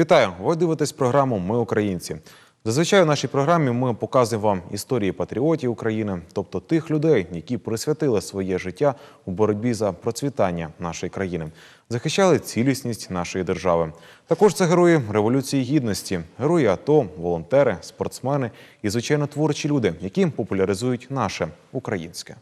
Вітаю! Ви дивитесь програму Ми українці. Зазвичай у нашій програмі ми показуємо вам історії патріотів України, тобто тих людей, які присвятили своє життя у боротьбі за процвітання нашої країни, захищали цілісність нашої держави. Також це герої революції гідності, герої АТО, волонтери, спортсмени і звичайно творчі люди, які популяризують наше українське.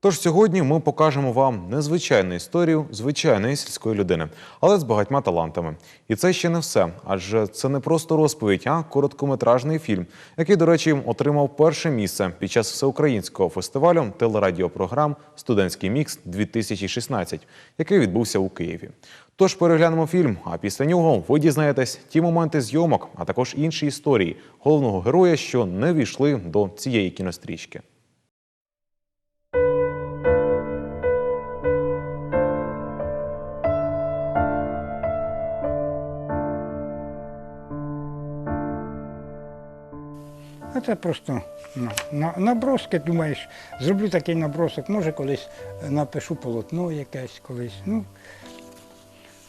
Тож сьогодні ми покажемо вам незвичайну історію звичайної сільської людини, але з багатьма талантами. І це ще не все, адже це не просто розповідь, а короткометражний фільм, який, до речі, отримав перше місце під час всеукраїнського фестивалю телерадіопрограм Студентський мікс 2016 який відбувся у Києві. Тож переглянемо фільм, а після нього ви дізнаєтесь ті моменти зйомок, а також інші історії головного героя, що не війшли до цієї кінострічки. Просто ну, на, наброски, думаєш, зроблю такий набросок, може колись е, напишу полотно якесь колись. Ну,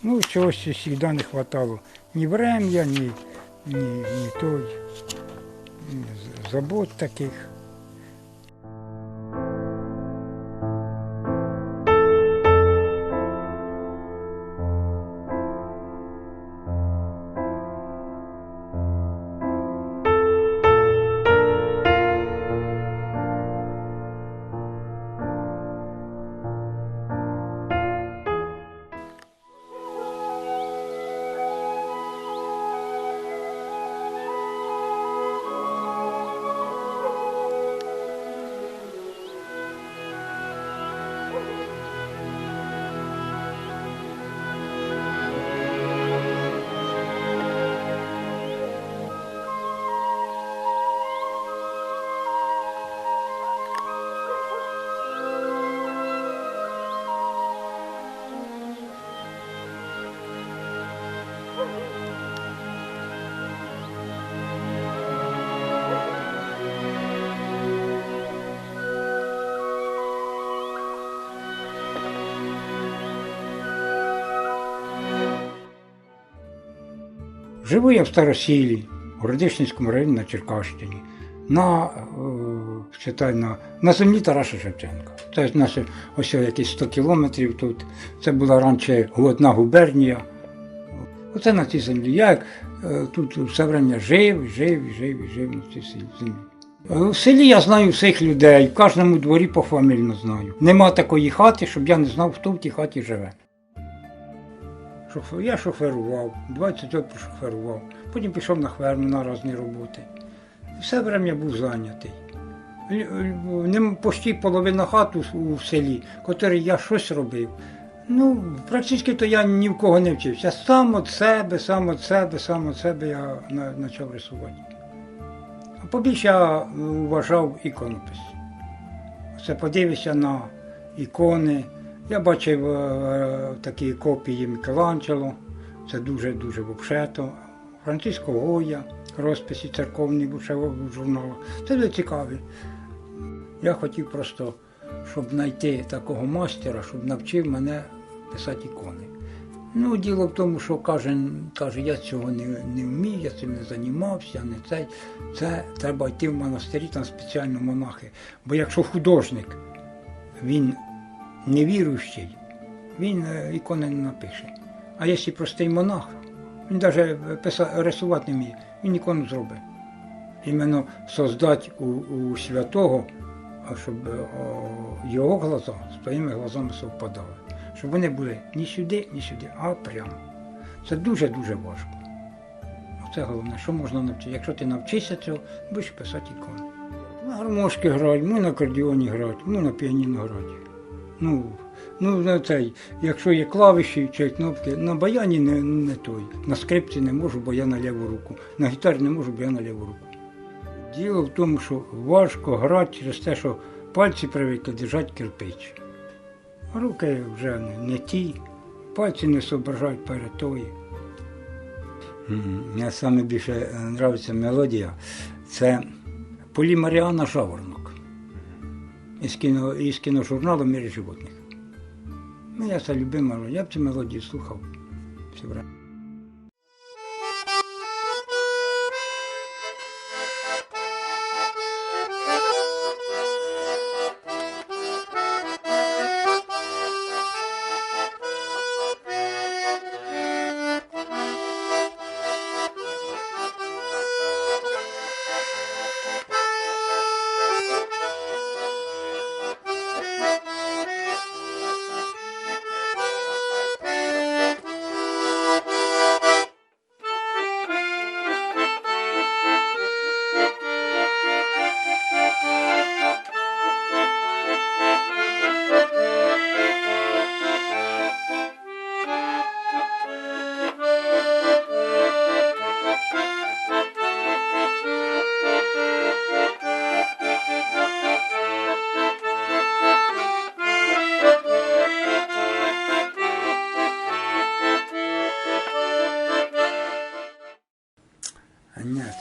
ну чогось завжди не вистачало. Ні врем'я, ні, ні, ні той, ні забот таких. Живу я в Старосілі, у Радишницькому районі на Черкащині, на, е, читай, на, на землі Тараса Шевченка. Це наше ось якісь 100 кілометрів тут. Це була раніше одна губернія. Оце на цій землі. Я е, тут все время жив, жив, жив, жив на цій землі. Е, В селі я знаю всіх людей, в кожному дворі пофамільно знаю. Нема такої хати, щоб я не знав, хто в тій хаті живе. Шофер, я шоферував, 20 років прошоферував, потім пішов на ферму на різні роботи. Все время я був зайнятий. Ним почти половина хат у, селі, котрій я щось робив. Ну, практично то я ні в кого не вчився. Сам від себе, сам від себе, сам від себе я почав рисувати. А побільше я вважав іконопис. Це подивишся на ікони. Я бачив е, такі копії Мікеланджело, це дуже-дуже вовшето. Франциско Гоя, розписи церковні в журналах. Це дуже цікаві. Я хотів просто, щоб знайти такого мастера, щоб навчив мене писати ікони. Ну, діло в тому, що кожен каже, я цього не, не вмію, я цим не займався, не цей. Це треба йти в монастирі, там спеціально монахи. Бо якщо художник, він невіруючий, він е, ікони не напише. А якщо простий монах, він навіть писа, рисувати не вміє, він ікону зробить. Іменно создати у, у святого, щоб е, о, його глаза з твоїми глазами совпадали. Щоб вони були ні сюди, ні сюди, а прямо. Це дуже-дуже важко. Це головне, що можна навчити. Якщо ти навчишся цього, будеш писати ікони. На гармошки грати, можна на акордіоні грати, можна на піаніно грати. Ну, ну на якщо є клавіші чи кнопки, на баяні не, не той. На скрипці не можу, бо я на ліву руку. На гітарі не можу, бо я на ліву руку. Діло в тому, що важко грати через те, що пальці привикли держати кирпич. Руки вже не, не ті, пальці не соображають перед тою. Мені саме більше подобається мелодія. Це Полі Маріана Жаворонок. Із, кино, из киножурнала «Мир животних». Ну, я любив, я б цю мелодію слухав. все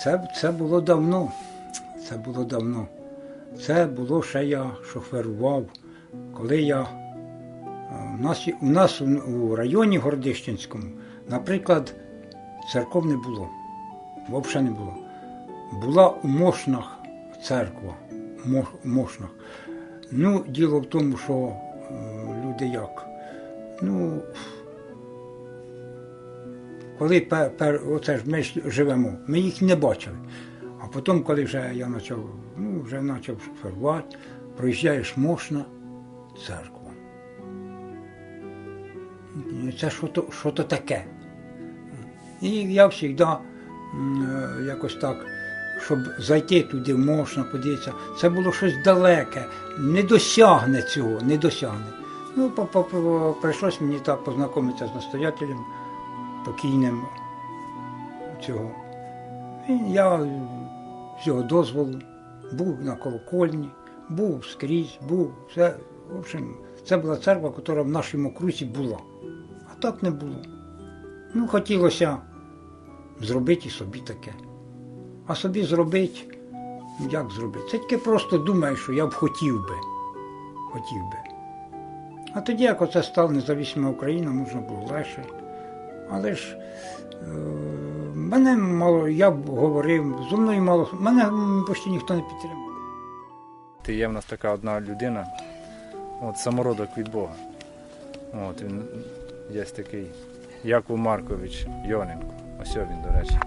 це, це було давно. Це було давно. Це було ще я шоферував, коли я. е, У нас, у нас у, районі Городищенському, наприклад, церков не було. Взагалі не було. Була у Мошнах церква. Мошнах. Ну, діло в тому, що е, люди як. Ну, коли пер, пер, оце ж ми живемо, ми їх не бачили. А потім, коли вже я почав, ну, вже почав шоферувати, проїжджаєш мощна церква. Це що то, таке. І я завжди е, якось так, щоб зайти туди можна, подивитися, це було щось далеке, не досягне цього, не досягне. Ну, по- прийшлось мені так познайомитися з настоятелем покійним цього. І я з його дозволу був на колокольні, був скрізь, був все. В общем, це була церква, яка в нашому окрузі була. А так не було. Ну, хотілося зробити і собі таке. А собі зробити, як зробити? Це тільки просто думаю, що я б хотів би. Хотів би. А тоді, як оце стала незалежна Україна, можна було легше. Але ж е, мене мало, я говорив, зо мною мало, мене почти ніхто не підтримав. Ти є в нас така одна людина, от самородок від Бога. От він є такий Яков Маркович Йоненко. Ось він, до речі.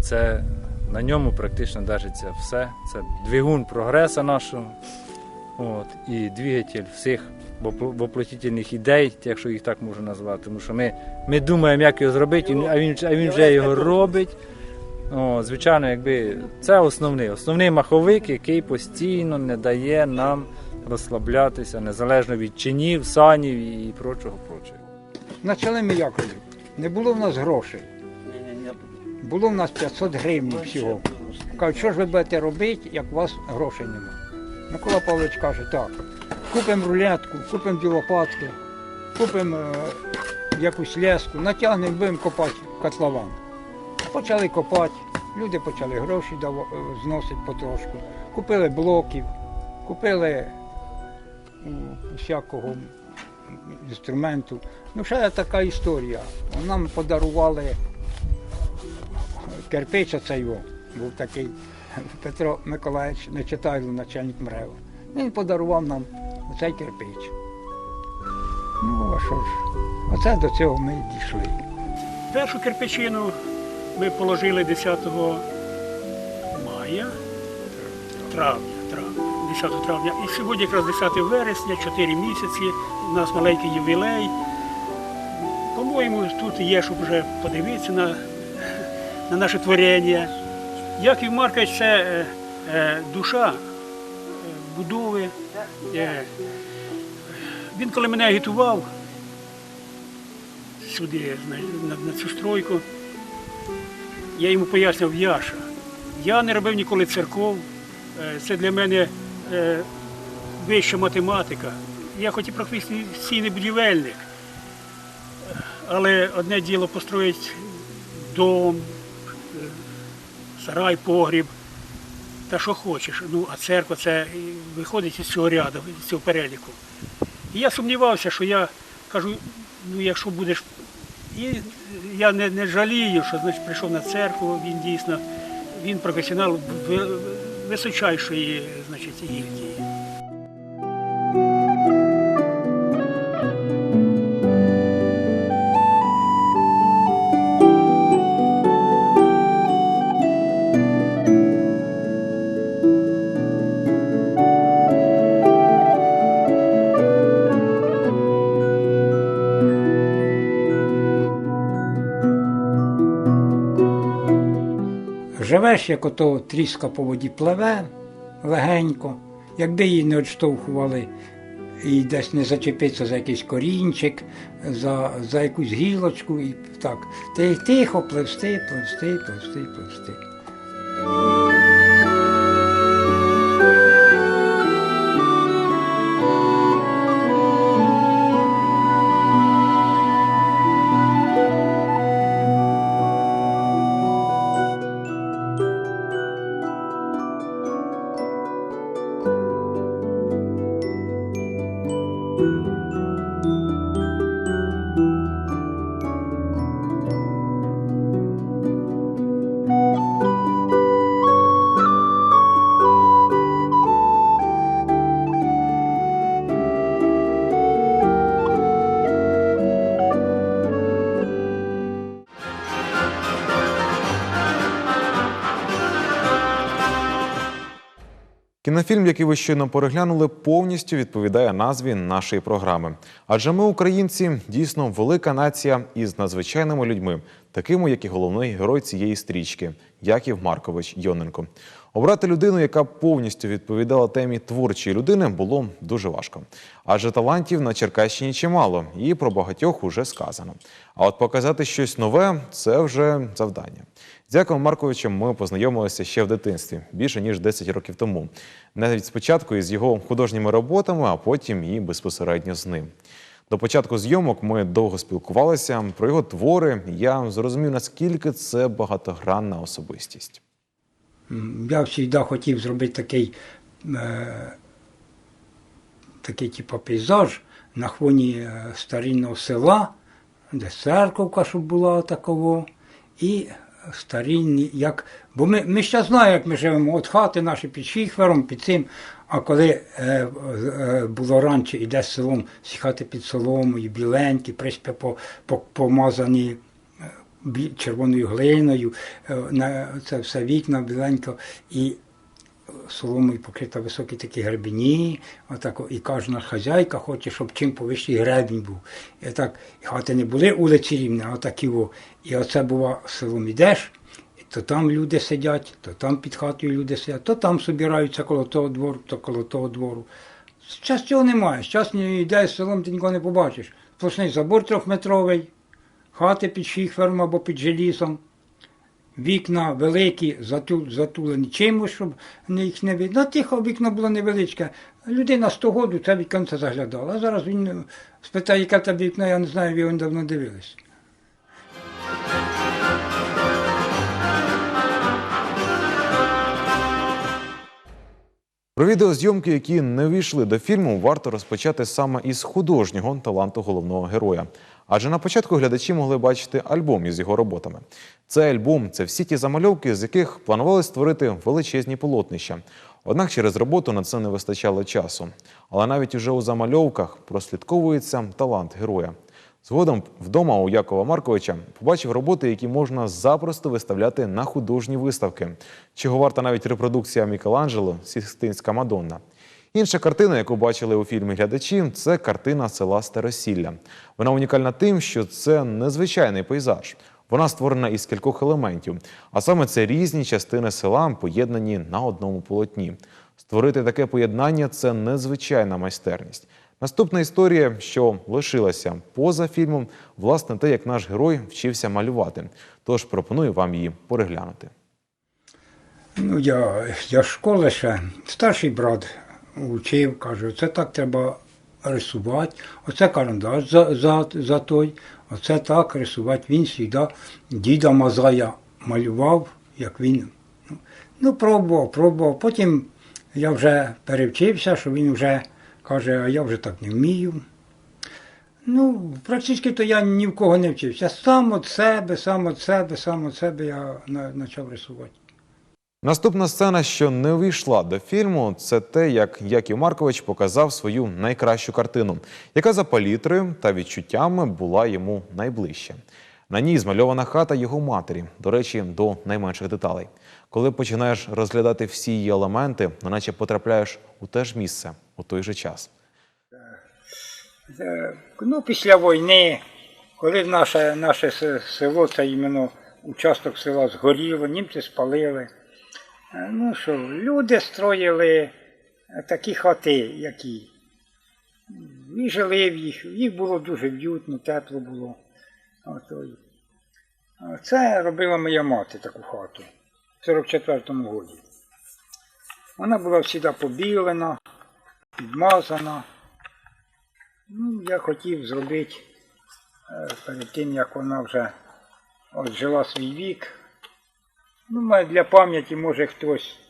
Це на ньому практично держиться все. Це двигун прогресу нашого. От, і двигатель всіх вопл- воплотительних ідей, якщо їх так можна назвати. Тому що ми, ми думаємо, як його зробити, а він, а він вже його робить. О, звичайно, якби це основний, основний маховик, який постійно не дає нам розслаблятися, незалежно від чинів, санів і прочого прочого. Почали ми як робити? Не було в нас грошей. Було в нас 500 гривень всього. Кажуть, що ж ви будете робити, як у вас грошей немає. Микола Павлович каже, так, купимо рулетку, купимо дві лопатки, купимо е, якусь леску, натягнемо, будемо копати котлован. Почали копати, люди почали гроші е, зносити потрошку. Купили блоків, купили всякого інструменту. Ну, ще така історія. Нам подарували кирпич оцей був такий Петро Миколаївич Нечитайло, начальник МРЕВ. Він подарував нам оцей кирпич. Ну, а що ж, оце до цього ми дійшли. Першу кирпичину ми положили 10 мая, травня, травня, 10 травня. І сьогодні якраз 10 вересня, 4 місяці, у нас маленький ювілей. По-моєму, тут є, щоб вже подивитися на, на наше творення. Яків Маркович це е, е, душа він коли мене агітував, сюди, на, на, цю стройку. Я йому пояснив Яша. Я не робив ніколи церков. Е, Це для мене е, вища математика. Я хоч і професійний будівельник, але одне діло построїть дом, е, сарай, погріб, та що хочеш. Ну, а церква це виходить із цього ряду, з цього переліку. І я сумнівався, що я кажу, ну якщо будеш. І я не, не жалію, що значить, прийшов на церкву, він дійсно, він професіонал ви- височайшої значить, гільдії. Живеш, як ото тріска по воді пливе легенько, якби її не відштовхували і десь не зачепитися за якийсь корінчик, за, за якусь гілочку, і так. Ти тихо пливсти, пливсти, пливсти, пливсти. Кінофільм, який ви щойно переглянули, повністю відповідає назві нашої програми. Адже ми, українці, дійсно велика нація із надзвичайними людьми, такими, як і головний герой цієї стрічки Яків Маркович Йоненко. Обрати людину, яка повністю відповідала темі творчої людини, було дуже важко. Адже талантів на Черкащині чимало, і про багатьох уже сказано. А от показати щось нове це вже завдання. З Яковом Марковичем ми познайомилися ще в дитинстві, більше ніж 10 років тому. Навіть спочатку із його художніми роботами, а потім і безпосередньо з ним. До початку зйомок ми довго спілкувалися про його твори. Я зрозумів, наскільки це багатогранна особистість. Я завжди хотів зробити такий, е, такий типу, пейзаж на фоні е, старинного села, де церковка, щоб була такого, і старинні, як. Бо ми, ми ще знаємо, як ми живемо, от хати наші під Шіхвером, під цим. А коли е, е, було раніше, іде селом, всі хати під соломою, біленькі, приспі по, по, помазані е, червоною глиною, е, на це все вікна біленько, і соломою покрита високі такі гребені, отако, і кожна хазяйка хоче, щоб чим повищий гребінь був. І так, хати не були вулиці рівні, а такі о. І оце бува селом ідеш, то там люди сидять, то там під хатою люди сидять, то там собираються коло того двору, то коло того двору. Зараз цього немає. Зараз не йдеш селом, ти нікого не побачиш. Сплошний забор трьохметровий, хати під шіхвером або під желізом. Вікна великі, зату- затулені чимось, щоб їх не видно. Ну, Тихо, вікно було невеличке. Людина 100 году це віконце заглядала. А зараз він е, спитає, яке тебе вікно, я не знаю, його давно дивились. Про відеозйомки, які не війшли до фільму, варто розпочати саме із художнього таланту головного героя. Адже на початку глядачі могли бачити альбом із його роботами. Цей альбом це всі ті замальовки, з яких планували створити величезні полотнища. Однак через роботу на це не вистачало часу. Але навіть уже у замальовках прослідковується талант героя. Згодом вдома у Якова Марковича побачив роботи, які можна запросто виставляти на художні виставки. Чого варта навіть репродукція Мікеланджело Сістинська Мадонна. Інша картина, яку бачили у фільмі глядачі, це картина села Старосілля. Вона унікальна тим, що це незвичайний пейзаж. Вона створена із кількох елементів, а саме це різні частини села, поєднані на одному полотні. Створити таке поєднання це незвичайна майстерність. Наступна історія, що лишилася поза фільмом, власне, те, як наш герой вчився малювати. Тож пропоную вам її переглянути. Ну, я, я школи ще, старший брат учив, каже, це так треба рисувати, оце карандаш за, той, оце так рисувати. Він завжди діда Мазая малював, як він. ну, пробував, пробував. Потім я вже перевчився, що він вже каже, а я вже так не вмію. Ну, практично то я ні в кого не вчився. Сам від себе, сам від себе, сам від себе я почав рисувати. Наступна сцена, що не увійшла до фільму, це те, як Яків Маркович показав свою найкращу картину, яка за палітрою та відчуттями була йому найближче. На ній змальована хата його матері, до речі, до найменших деталей. Коли починаєш розглядати всі її елементи, неначе потрапляєш у те ж місце у той же час. Е, Ну, після війни, коли наше, наше село, це іменно участок села згоріло, німці спалили. Е, Ну що, люди строїли е, такі хати, які. І жили в їх, їх було дуже в'ютно, тепло було. Це робила моя мати таку хату в 44-му році. Вона була завжди побілена, підмазана. Ну, я хотів зробити е, перед тим, як вона вже от жила свій вік. Ну, для пам'яті, може хтось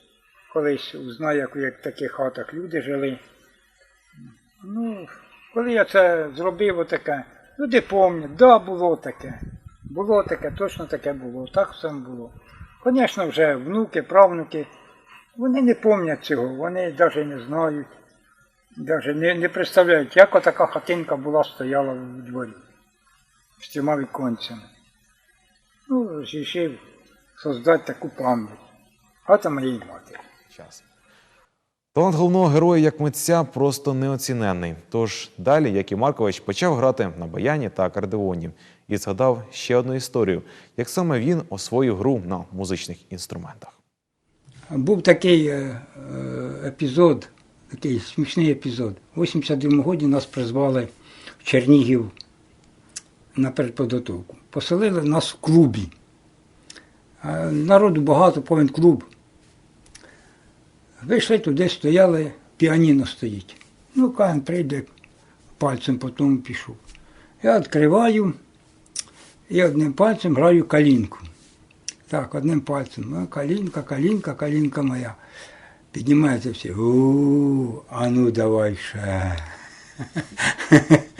колись узнає, як, в таких хатах люди жили. Ну, коли я це зробив отаке, люди пам'ятають, да, було таке. Було таке, точно таке було, так все було. Звісно, вже внуки, правнуки, вони не пам'ятають цього, вони навіть не знають. Даже не, не представляють, як отака хатинка була стояла у дворі з цими віконцями. Ну, вирішив создати таку пам'ять. Хата моєї матері. час. Талант головного героя як митця просто неоціненний. Тож далі Яків Маркович почав грати на баяні та акордеоні і згадав ще одну історію, як саме він освоїв гру на музичних інструментах. Був такий е, е, епізод, такий смішний епізод. У 82 році нас призвали в Чернігів на передподготовку. Поселили нас в клубі. Е, Народу багато, повен клуб. Вийшли туди, стояли, піаніно стоїть. Ну, кажем, прийде пальцем по тому пішов. Я відкриваю і одним пальцем граю калінку. Так, одним пальцем. Ну, калінка, калінка, калінка моя. Піднімається всі. У, а ну давай ще.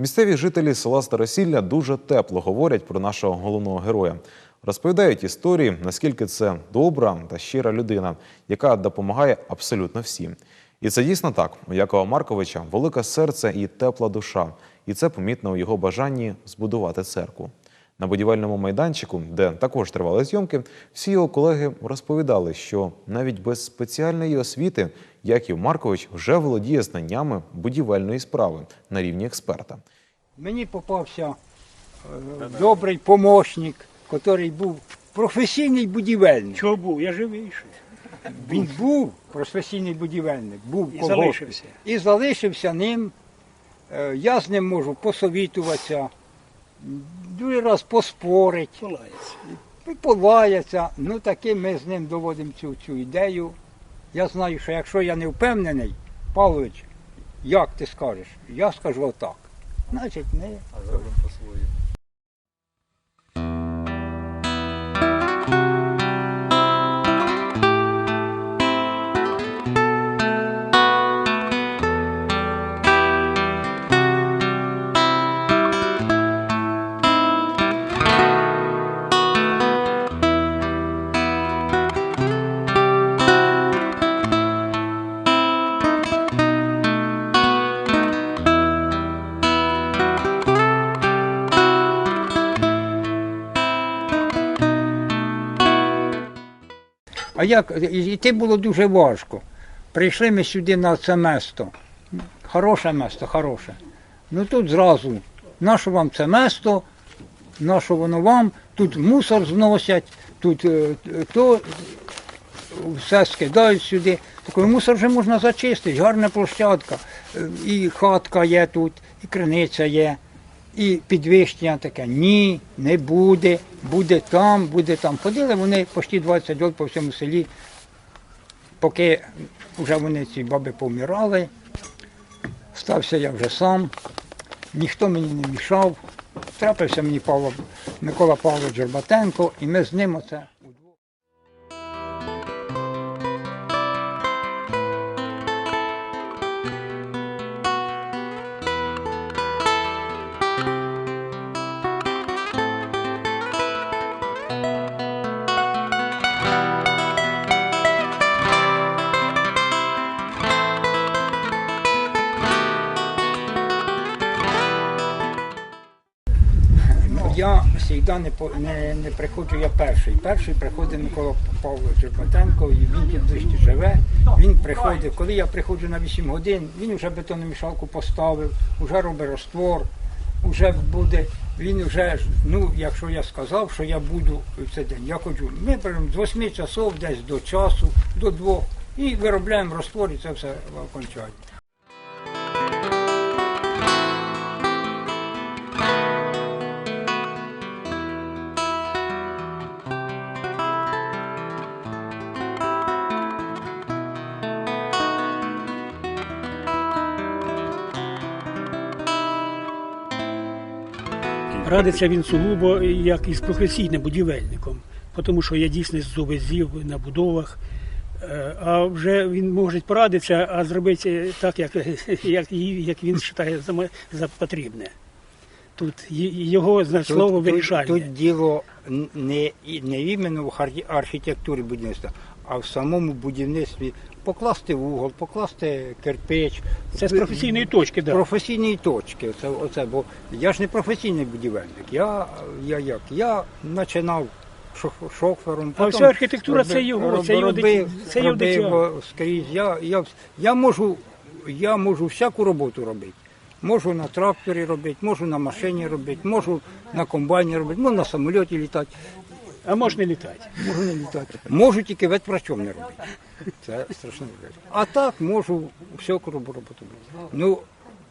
Місцеві жителі села Старосілля дуже тепло говорять про нашого головного героя. Розповідають історії, наскільки це добра та щира людина, яка допомагає абсолютно всім. І це дійсно так. У Якова Марковича велике серце і тепла душа, і це помітно у його бажанні збудувати церкву. На будівельному майданчику, де також тривали зйомки, всі його колеги розповідали, що навіть без спеціальної освіти Яків Маркович вже володіє знаннями будівельної справи на рівні експерта. Мені попався е, добрий помощник, який був професійний будівельник. Чого був? Я живий ще. Він був професійний будівельник, був І залишився. І залишився ним. Е, Я з ним можу посовітуватися, другий раз поспорить, полається. Ну таки ми з ним доводимо цю, цю ідею. Я знаю, що якщо я не впевнений, Павлович, як ти скажеш? Я скажу отак. Значить, ми А зробимо по-своєму. Як йти було дуже важко. Прийшли ми сюди на це место. Хороше место, хороше. Ну тут зразу, наше вам це место, наше воно вам, тут мусор зносять, тут е, то все скидають сюди. Такий мусор вже можна зачистити, гарна площадка. Е, І хатка є тут, і криниця є, і підвищення таке. Ні, не буде, буде там, буде там. Ходили вони почти 20 років по всьому селі, поки вже вони ці баби помирали. Стався я вже сам, ніхто мені не мішав. Трапився мені Павло, Микола Павлович Жорбатенко, і ми з ним оце завжди не, не, не приходжу, я перший. Перший приходить Микола Павлович Батенко, і він тут ближче живе. Він приходить, коли я приходжу на 8 годин, він вже бетономішалку поставив, вже робить розтвор, вже буде. Він вже, ну, якщо я сказав, що я буду цей день, я ходжу. Ми беремо з 8 часов десь до часу, до двох, і виробляємо розтвор, і це все окончательно. Радиться він сугубо як із професійним будівельником, тому що я дійсно з зубезів на будовах. Е, А вже він може порадитися, а зробити так, як, як, як він вважає за, за потрібне. Тут його значить, слово вирішальне. Тут, тут діло не, не іменно в архітектурі будівництва, а в самому будівництві покласти вугол, покласти кирпич. Це з професійної точки, З да. професійної точки. Оце, оце, бо я ж не професійний будівельник. Я, я як? Я починав шоф- шофером. А вся архітектура це його, це його робив, це його робив скрізь. Я, я, я, можу, я можу всяку роботу робити. Можу на тракторі робити, можу на машині робити, можу на комбайні робити, можу на самольоті літати, А може не літати. можу не літати. Можу тільки ветврачом не робити. Це страшно. А так можу робу- роботу робити. Ну,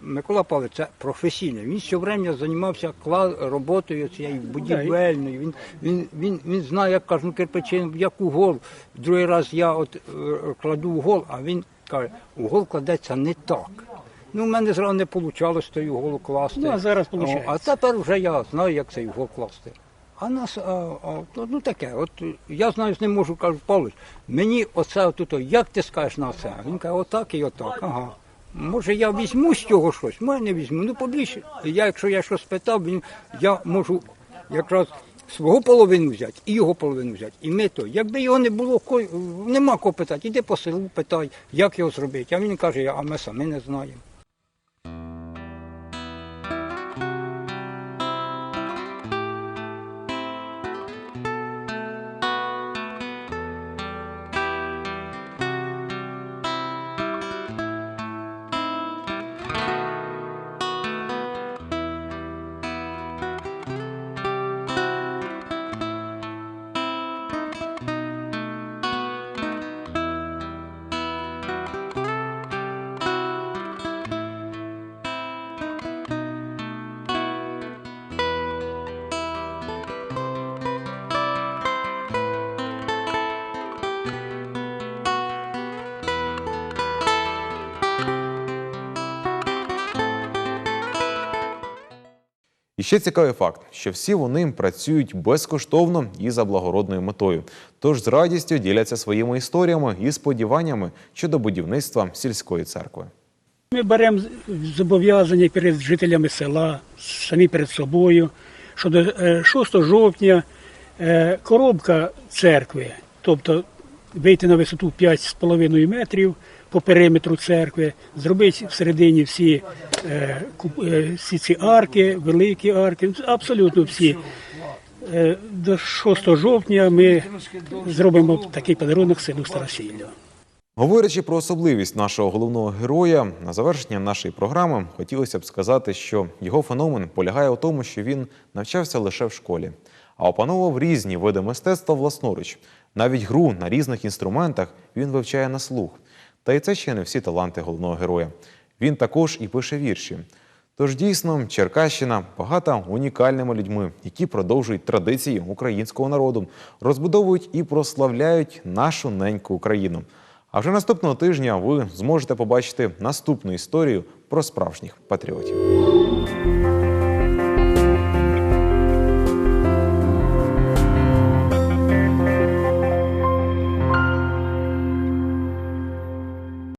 Микола Павлович, це професійний. Він все время займався роботою цією будівельною. Він, він, він, він знає, як кажуть, кирпичин, як угол. Другий раз я от е, кладу угол, а він каже, угол кладеться не так. Ну, в мене зразу не вийшло той угол класти. Ну, а зараз виходить. А тепер вже я знаю, як цей угол класти. А нас, а, а, ну таке, от я знаю, ним можу, кажу, Павлович, мені оце от, як ти скажеш на це? Він каже, отак і отак, ага. Може я візьму з цього щось, може не візьму, ну побільше. Я, якщо я щось питав, він, я можу якраз свого половину взяти і його половину взяти. І ми то. Якби його не було, нема кого питати, іди по селу, питай, як його зробити. А він каже, а ми самі не знаємо. І ще цікавий факт, що всі вони працюють безкоштовно і за благородною метою. Тож з радістю діляться своїми історіями і сподіваннями щодо будівництва сільської церкви. Ми беремо зобов'язання перед жителями села, самі перед собою, що до е, 6 жовтня е, коробка церкви, тобто вийти на висоту 5,5 метрів по периметру церкви, зробити всередині всі, е, е, всі ці арки, великі арки, абсолютно всі. Е, До 6 жовтня ми зробимо такий подарунок селу Старосілля. Говорячи про особливість нашого головного героя, на завершення нашої програми хотілося б сказати, що його феномен полягає у тому, що він навчався лише в школі, а опановував різні види мистецтва власноруч. Навіть гру на різних інструментах він вивчає на слух. Та й це ще не всі таланти головного героя. Він також і пише вірші. Тож дійсно Черкащина багата унікальними людьми, які продовжують традиції українського народу, розбудовують і прославляють нашу неньку Україну. А вже наступного тижня ви зможете побачити наступну історію про справжніх патріотів.